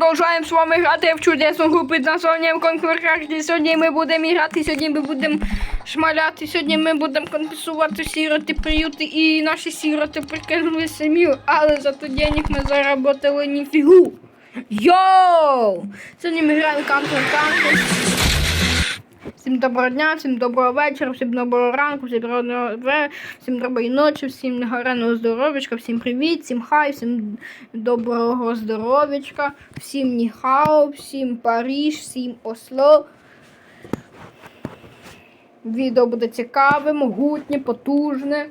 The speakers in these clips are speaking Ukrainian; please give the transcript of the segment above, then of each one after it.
Продовжуємо з вами грати в чудесну гру під названням конкурсі. Сьогодні ми будемо грати, сьогодні ми будемо шмаляти, сьогодні ми будемо компенсувати сіроти, приюти і наші сіроти прикинули сім'ю, але зато денег ми заработали ніфігу. Йоу! Сьогодні ми граємо Counter Counter. Всім доброго дня, всім доброго вечора, всім доброго ранку, всім доброго всім доброї ночі, всім гарного здоров'ячка, всім привіт, всім хай, всім доброго здоров'ячка, всім ніхао, всім Паріж, всім Осло. Відео буде цікаве, могутнє, потужне,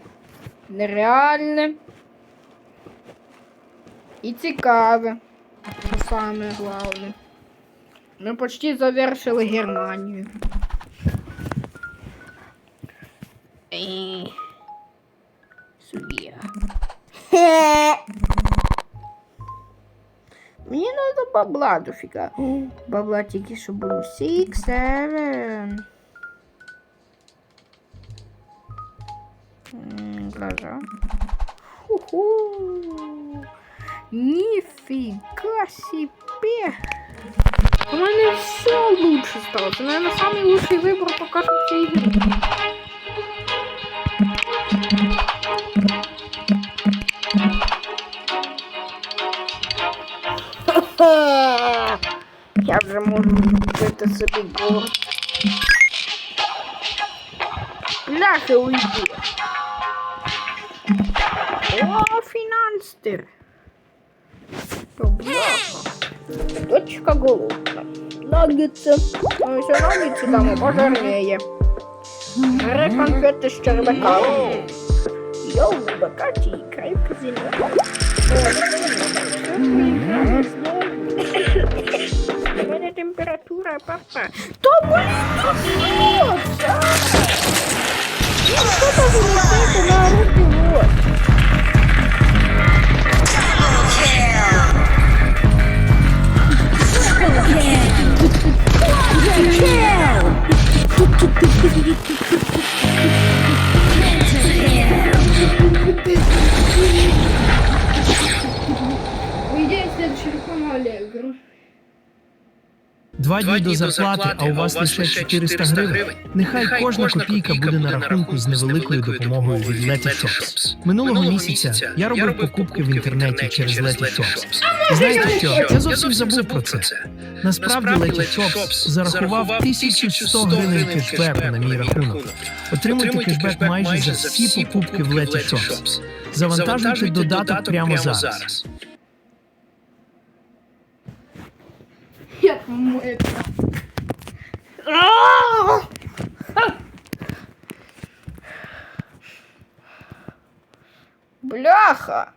нереальне і цікаве. Саме головне. Ми почти завершили Германію. І... Суддя. Мені надо бабла дофіга. Бабла тільки що було. Six, seven. М, Глаза. Ху-ху. Нифига себе. У мене все лучше стало. Це, наверное, самый лучший выбор пока що в Я вже можу купити собі город. Бляхи уйди. О, фінанстер. То бляха. Дочка голодна. Наггетси. Ну, все наггетси дамо пожирнее. Бери конфети з червяка. Йоу, бакаті, крайка зелена. У мене температура, папа. То блін, що? Ну, що там вилетити на руки вот? Уйди, Два дні до зарплати, а у вас лише 400 гривень. Нехай кожна копійка буде на рахунку з невеликою допомогою від Letty Shops. Минулого місяця я робив покупки в інтернеті через Letty Shops. І знаєте що? Я зовсім забув про це. Насправді Letty Shops зарахував 1100 гривень кешбеку на мій рахунок. Отримуйте кешбек майже за всі покупки в Letty Shops. Завантажуйте додаток прямо зараз. Як моє. Бляха.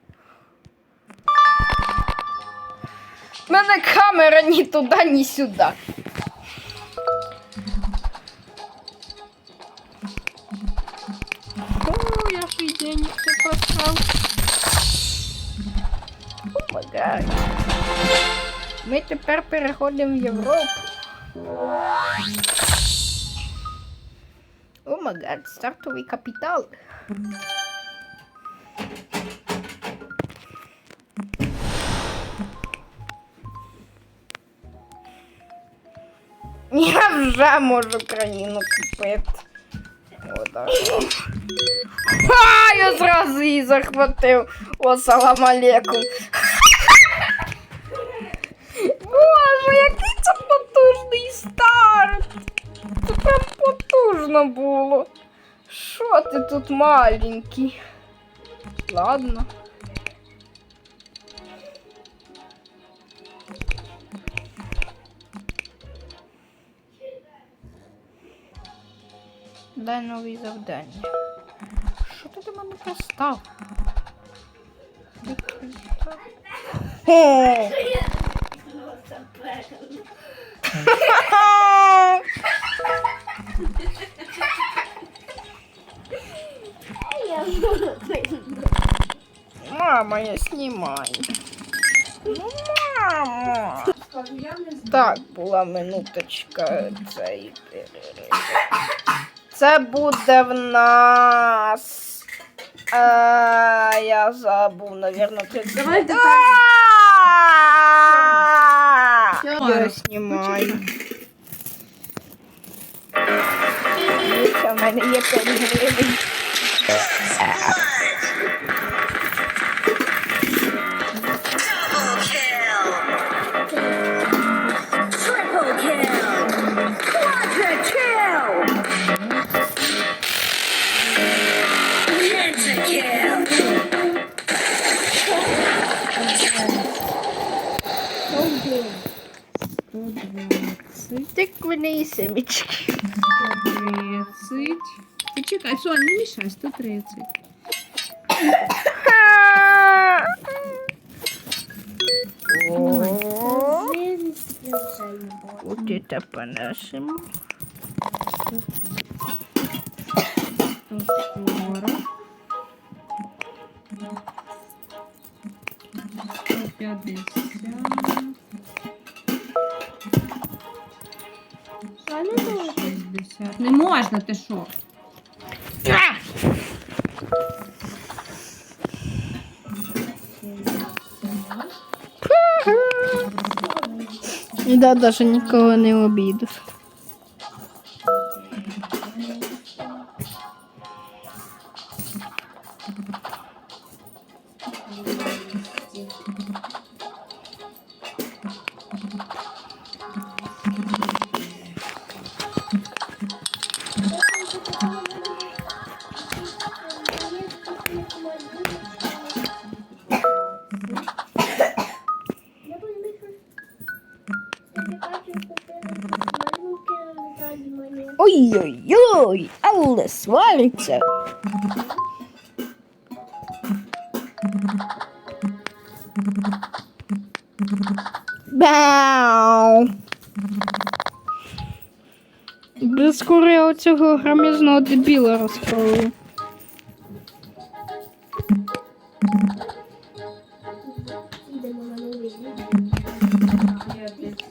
У мене камера ні туди, ні сюди. О, я ж і денег не просрав. О, май гад. Ми тепер переходимо в Європу. О май гад, стартовий капітал. Я вже можу країну купити. Отак. Ха, я зразу її захватив. О, салам алейкум. Потужний старт! Це прям потужно було. Що ти тут маленький? Ладно. Дай нові завдання. Що ти до мене пристав? Хе. Мама, я снимаю. Ну, мама. Так, була минуточка цей. Це буде в нас. А, я забув, наверное, 30. Давайте А! Відео знімаю. Дивіться, в мене є 5 гривень. Тиквені семічки. 130. Почекай, Сонь, не мішай, 130. Вот это по-нашему. 140. 150. 60. Не можна, ти що? Да, даже нікого не обідав. Свариться. Бау. Скоро я оцього грамізного дебіла розкрою.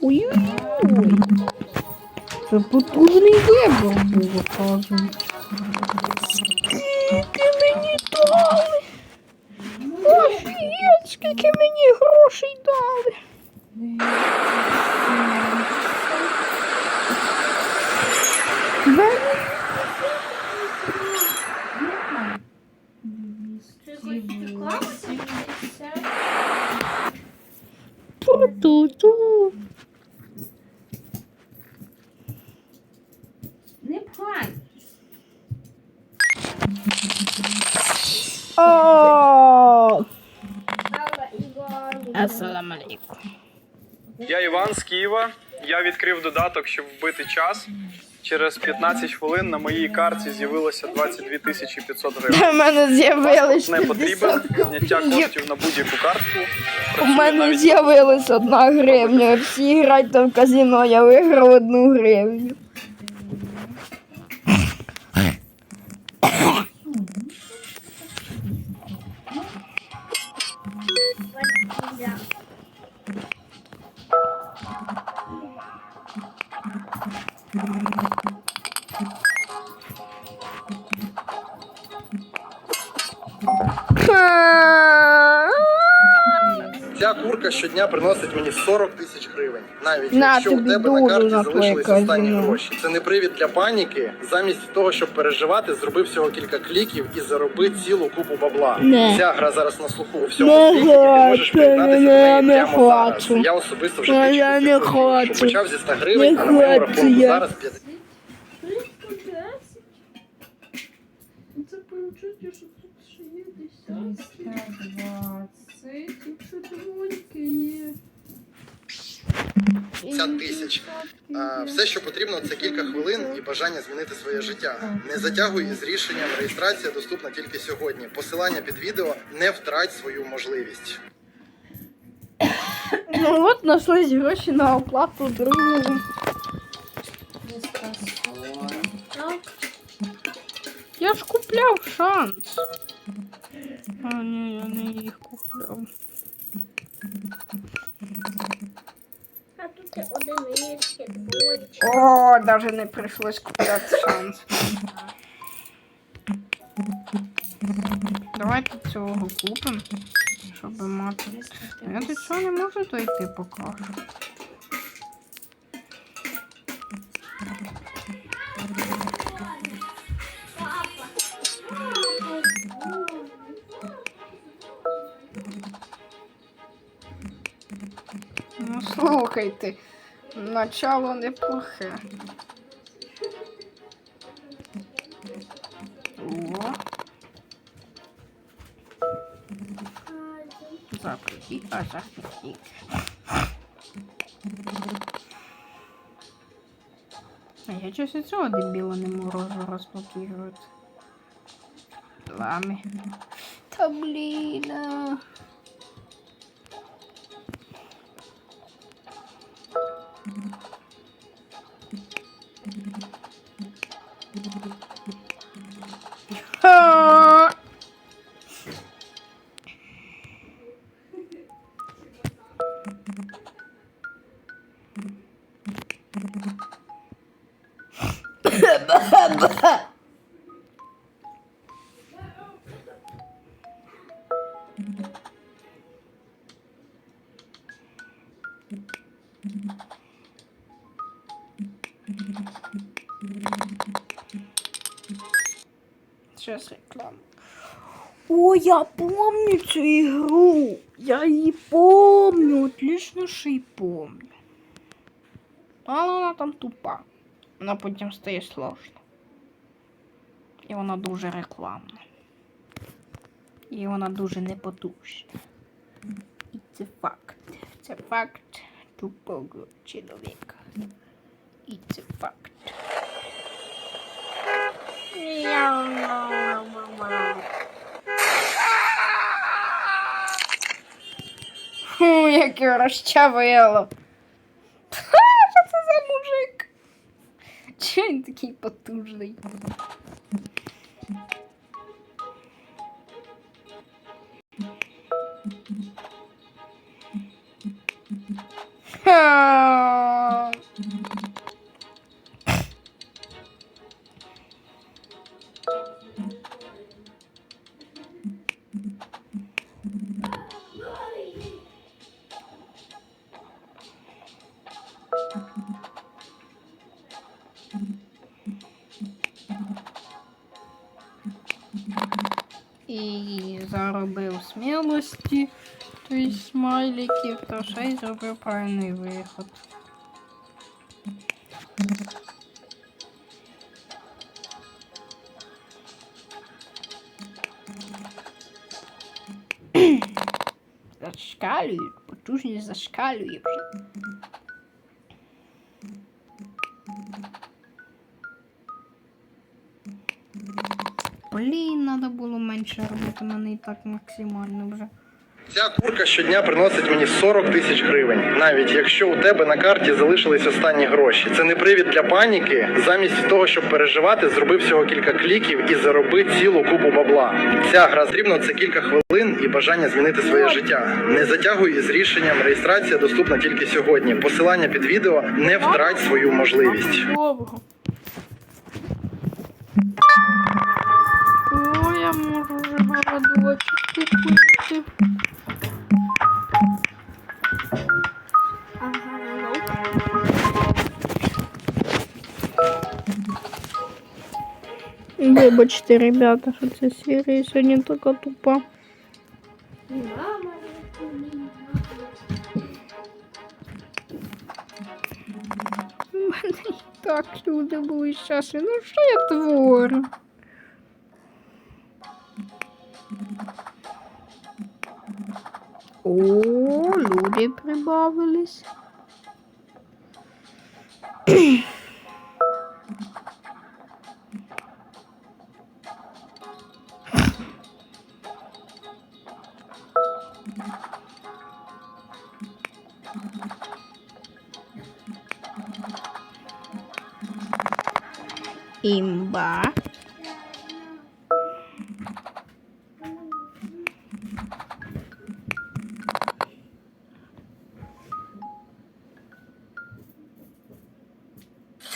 Ой-ой-ой. Це потужний вибор був, оказується. Скільки мені грошей дали. Ту-ту-ту. Не пхай. О! Ассаламу. Я Іван з Києва. Я відкрив додаток, щоб вбити час. Через 15 хвилин на моїй карті з'явилося 22 тисячі 500 гривень. У мене з'явилось Не потрібен зняття коштів на будь-яку картку. У мене з'явилась одна гривня. Всі грайте в казино, я виграв одну гривню. どうぞ。Ця щодня приносить мені 40 тисяч гривень. Навіть На якщо у тебе на карті за залишились останні казино. гроші. Це не привід для паніки. Замість того, щоб переживати, зроби всього кілька кліків і зароби цілу купу бабла. Не. Ця гра зараз на слуху у всьому світі, і ти можеш приєднатися до неї не прямо зараз. Я особисто вже тисячу я не хочу. що почав зі 100 гривень, Не а на моєму рахунку я. зараз 50. Це получиться, що тут ще є 320. Якщо є. 50 тисяч. Все, що потрібно, це кілька хвилин і бажання змінити своє життя. Не затягуй із рішенням. Реєстрація доступна тільки сьогодні. Посилання під відео не втрать свою можливість. Ну от нашлись гроші на оплату другу. Я ж купляв шанс. А, ні, я не їх купляв. Тут одинички, двоєчки. О, навіть не прийшлось купляти шанс. Давайте цього купимо, щоб мати. Я до цього не можу дойти поки Слухайте, начало неплохе. О. Запусти, а запусти. А я щось і цього дебіла не можу розблокувати. Лами. Та блін. Сейчас реклама. О, я помню цю ігру. Я її помню. Отлично, що її помню. Але вона там тупа. Вона потім стає сложна. І вона дуже рекламна. І вона дуже непотужна. І це факт. Це факт тупого чоловіка. І це факт. Фу, яке розчавило. Ха, Що це за мужик? Чого він такий І заробив смілості, тобто смайликів, то ще й зробив правильний виход. Зашкалюють, потужність зашкалює вже. Блін, треба було Менше робити, в мене і так максимально вже. Ця курка щодня приносить мені 40 тисяч гривень, навіть якщо у тебе на карті залишились останні гроші. Це не привід для паніки. Замість того, щоб переживати, зроби всього кілька кліків і зароби цілу купу бабла. Ця гра потрібно це кілька хвилин і бажання змінити своє життя. Не затягуй із рішенням. Реєстрація доступна тільки сьогодні. Посилання під відео не втрать свою можливість. я можу вже голодочок купити. Вибачте, ребята, що ця серія сьогодні така тупа. У мене і так люди були щасливі. Ну що я творю? О, люди прибавились.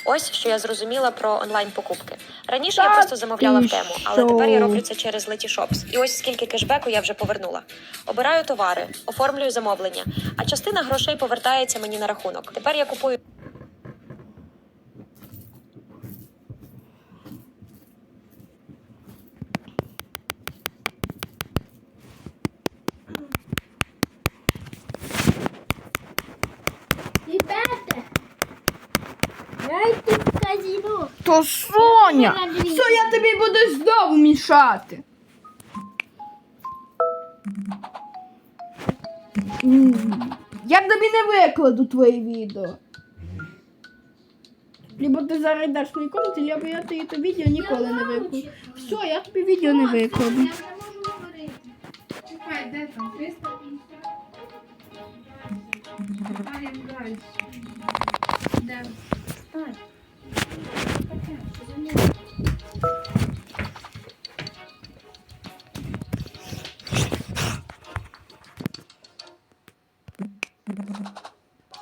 Ось що я зрозуміла про онлайн покупки. Раніше я просто замовляла в тему, але тепер я роблю це через Letyshops. І ось скільки кешбеку я вже повернула. Обираю товари, оформлюю замовлення, а частина грошей повертається мені на рахунок. Тепер я купую. Ребята, грайте в казино. То Соня! Що я тобі буду знову мішати? Я тобі не викладу твоє відео. Либо ти зараз даш мені комнати, либо я тобі то відео ніколи не викладу. Все, я тобі відео не викладу. Чекай, де там? 350? Читаємо далі. Де? Встань.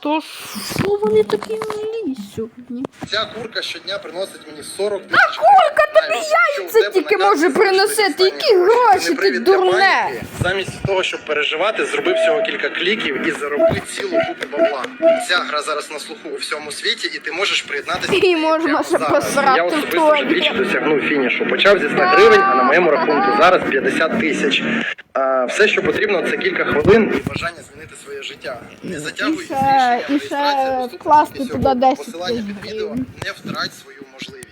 То що вони такі сьогодні? Ця курка щодня приносить мені 40 тисяч. А курка тобі яйця тільки може приносити. Які гроші, ти дурне? Замість того, щоб переживати, зробив всього кілька кліків і заробив цілу купу бабла. Ця гра зараз на слуху у всьому світі, і ти можеш приєднатися. І можна ще посрати Я особисто вже двічі досягнув фінішу. Почав зі 100 гривень, а на моєму рахунку зараз 50 тисяч. А, Все, що потрібно, це кілька хвилин і бажання змінити своє життя. Не затягуй І ще- і ще вкласти туди. 10 Посилання під відео. Не втрать свою можливість.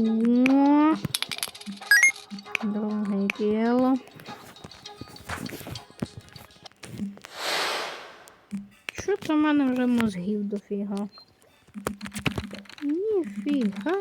О, друге діло. Що це в мене вже мозгів дофіга? Ніфіга.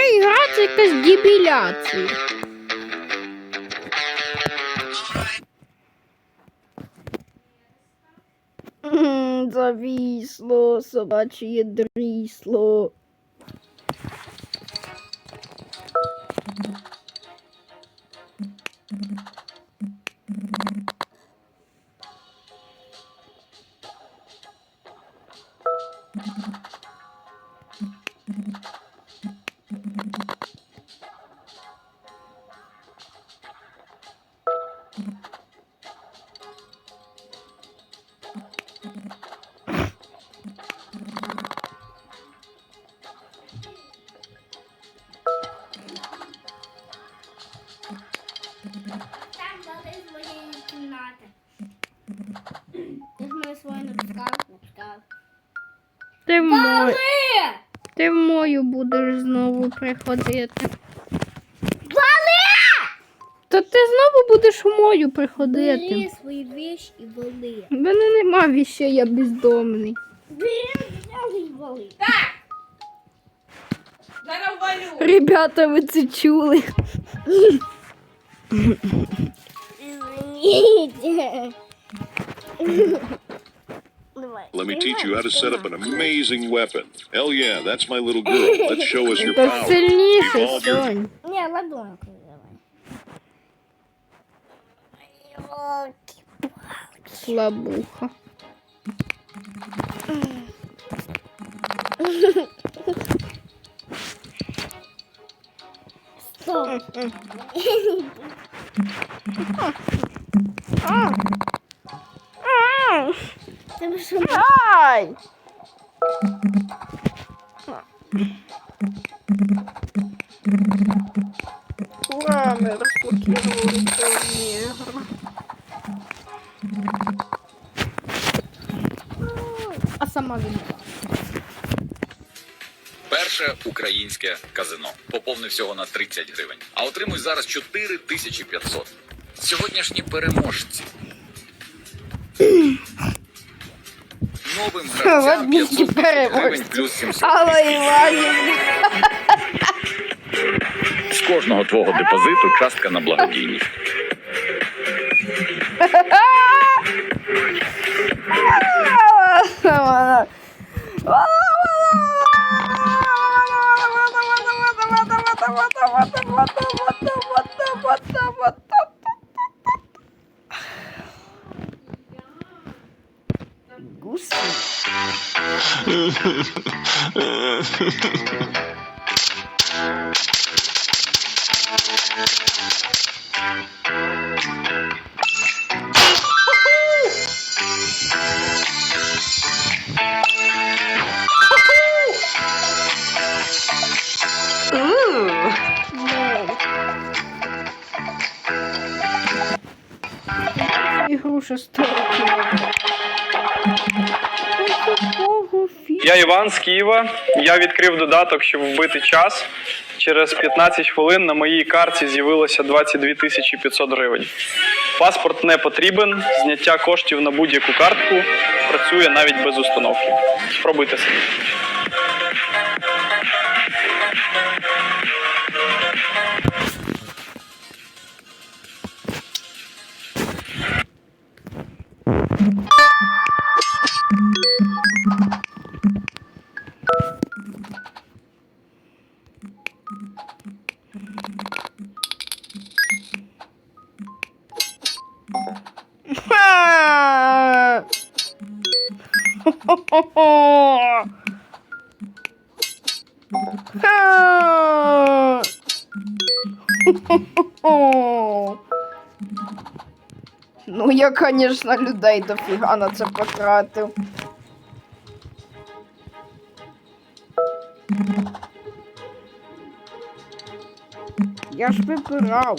Це ігра це якась дебіляція. Завісло, собаче дрісло. Там води з моєї кімнати. Ти ж мою свою напускав. Ти в мою, ти в мою будеш знову приходити. Вали! Та ти знову будеш в мою приходити. Бери свої вещи і вали. У мене нема віщей, я бездомний. Бери, взяли і вали. Зараз валю. Ребята, ви це чули? Извините. Давай. Let me teach you how to set up an amazing weapon. Hell yeah, that's my little girl. Let's show us your Це power. сильніше, Evolve your Сонь. Не, ладоньку давай. Ёлки. Слабуха. Стоп. Ай! Цю ігру. А сама він. Перше українське казино. Поповнив всього на 30 гривень. А отримуй зараз 4500. Сьогоднішні переможці. новим гравцям 500 тисяч гривень плюс 700 Алла. Іванівна. З кожного твого депозиту частка на благодійність. musi Już jest. Я Іван з Києва. Я відкрив додаток, щоб вбити час. Через 15 хвилин на моїй карті з'явилося 22 тисячі 500 гривень. Паспорт не потрібен. Зняття коштів на будь-яку картку працює навіть без установки. Спробуйте самі. Ну, я, конечно, людей дофіга на це потратив. Я ж вибирав.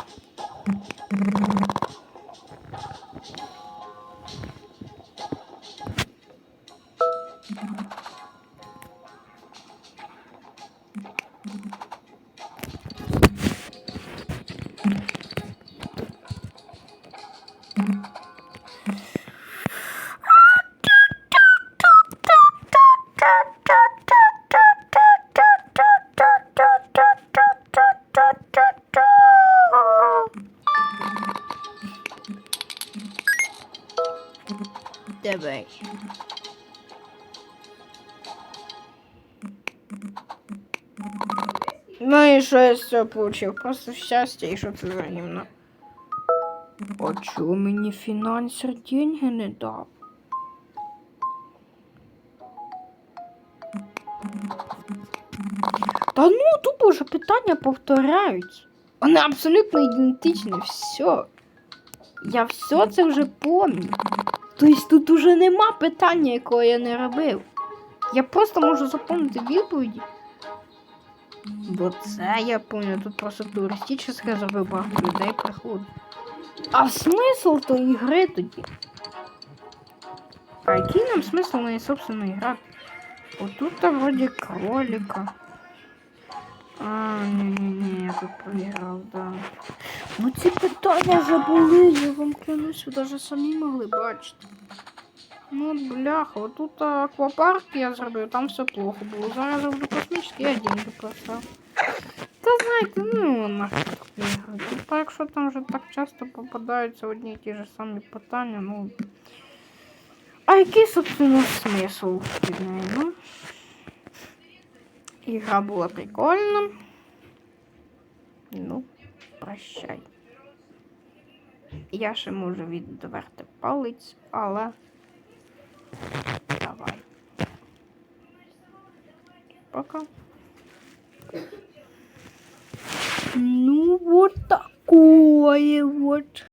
Що я цього получив? Просто що це за гімно. А чого мені фінансер деньги не дав? Та ну, тупо вже питання повторяються. Вони абсолютно ідентичні, все. Я все це вже пам'ятаю. Тобто тут уже нема питання, якого я не робив. Я просто можу запомнити відповіді. Бо це я пам'ятаю, тут просто зробив багато людей приходить. А смисл тої гри тоді? А який нам смисл моєї собственної гри? Отут там вроді кролика. А, ні-ні-ні, я тут проіграв, да. Ну ці питання вже були, я вам клянусь, ви навіть самі могли бачити. Ну, бляха, отут аквапарк я зробив, там все плохо було. Зараз зроблю космічний, я деньги просав. Та знаєте, ну нахуй так ігри. Типа, якщо там вже так часто попадаються одні і ті ж самі питання, ну. А який, собственно, смисл під нею? Ну? Ігра була прикольна. Ну, прощай. Я ще можу відверти палець, але. Давай. Пока. Ну, вот такое вот.